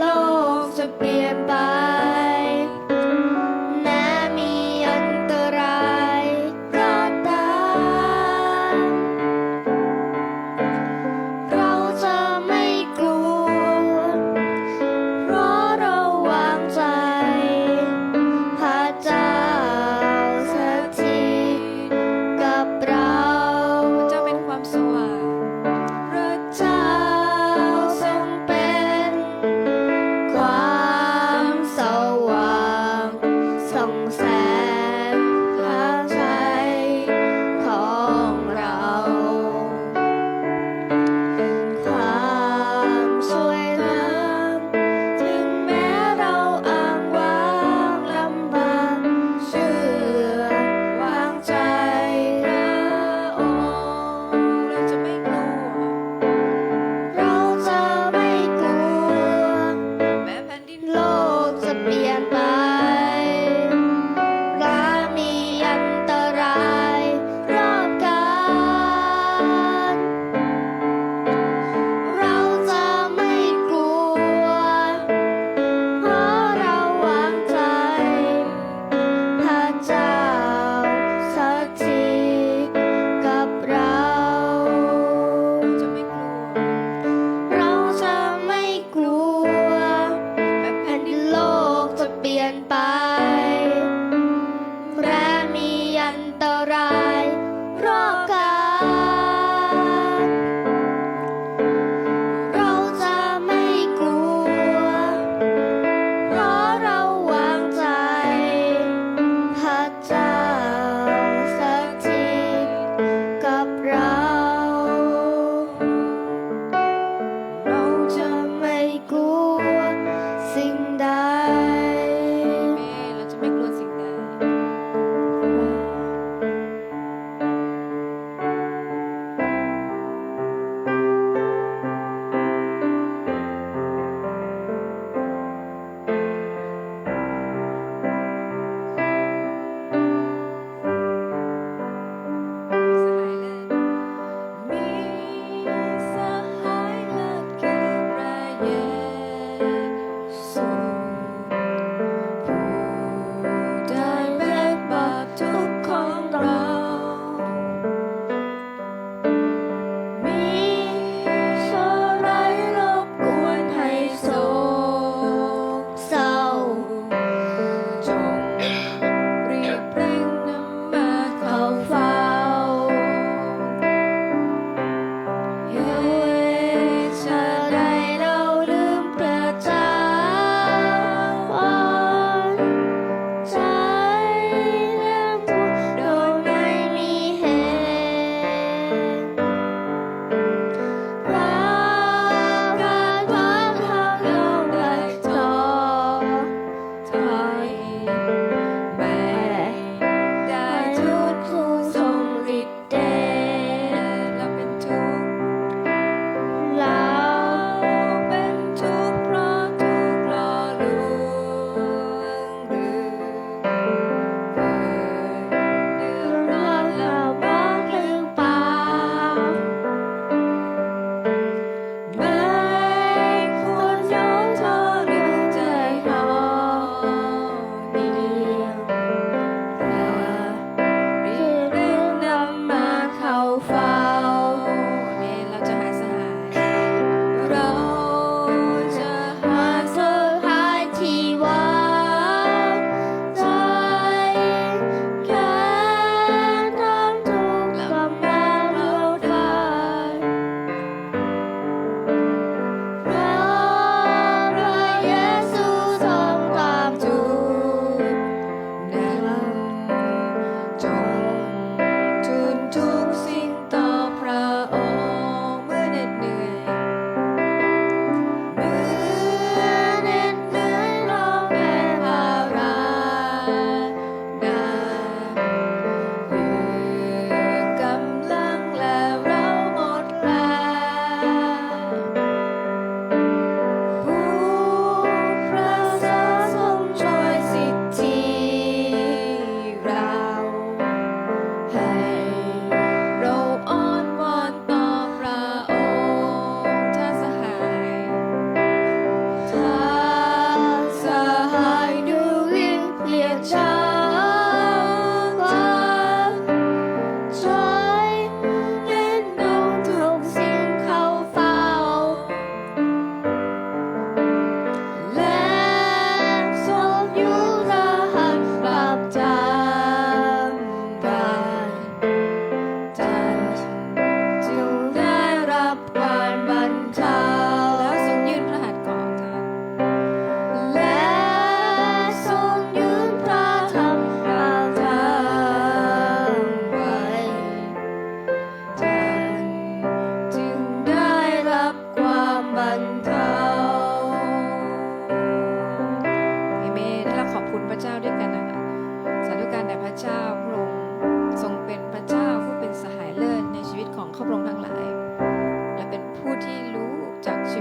loaves of bread, but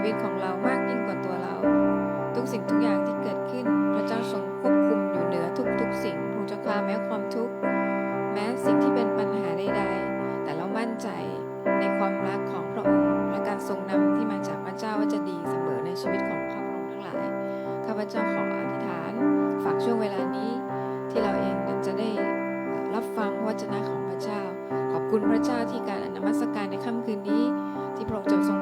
ิตของเรามากยิ่งกว่าตัวเรา ทุกสิ่งทุกอย่างที่เกิดขึ้น พระเจ้าทรงควบคุมอยู่เหนือทุกทุกสิ่งพระเจ้าค่ะแม้ความทุกข์แม้สิ่งที่เป็นปัญหาใดๆแต่เรามั่นใจในความรักของพระองค์และการทรงนำที่มาจากพระเจ้าว่าจะดีเสมอในชีวิตของครอบครัวทั้งหลายข้าพเจ้าขออธิษฐาน ฝากช่วงเวลานี้ที่เราเองจะได้รับฟังวจนะของพระเจ้า ขอบคุณพระเจ้าที่การอนมัสการในค่ำคืนนี้ ที่พระองค์ทรง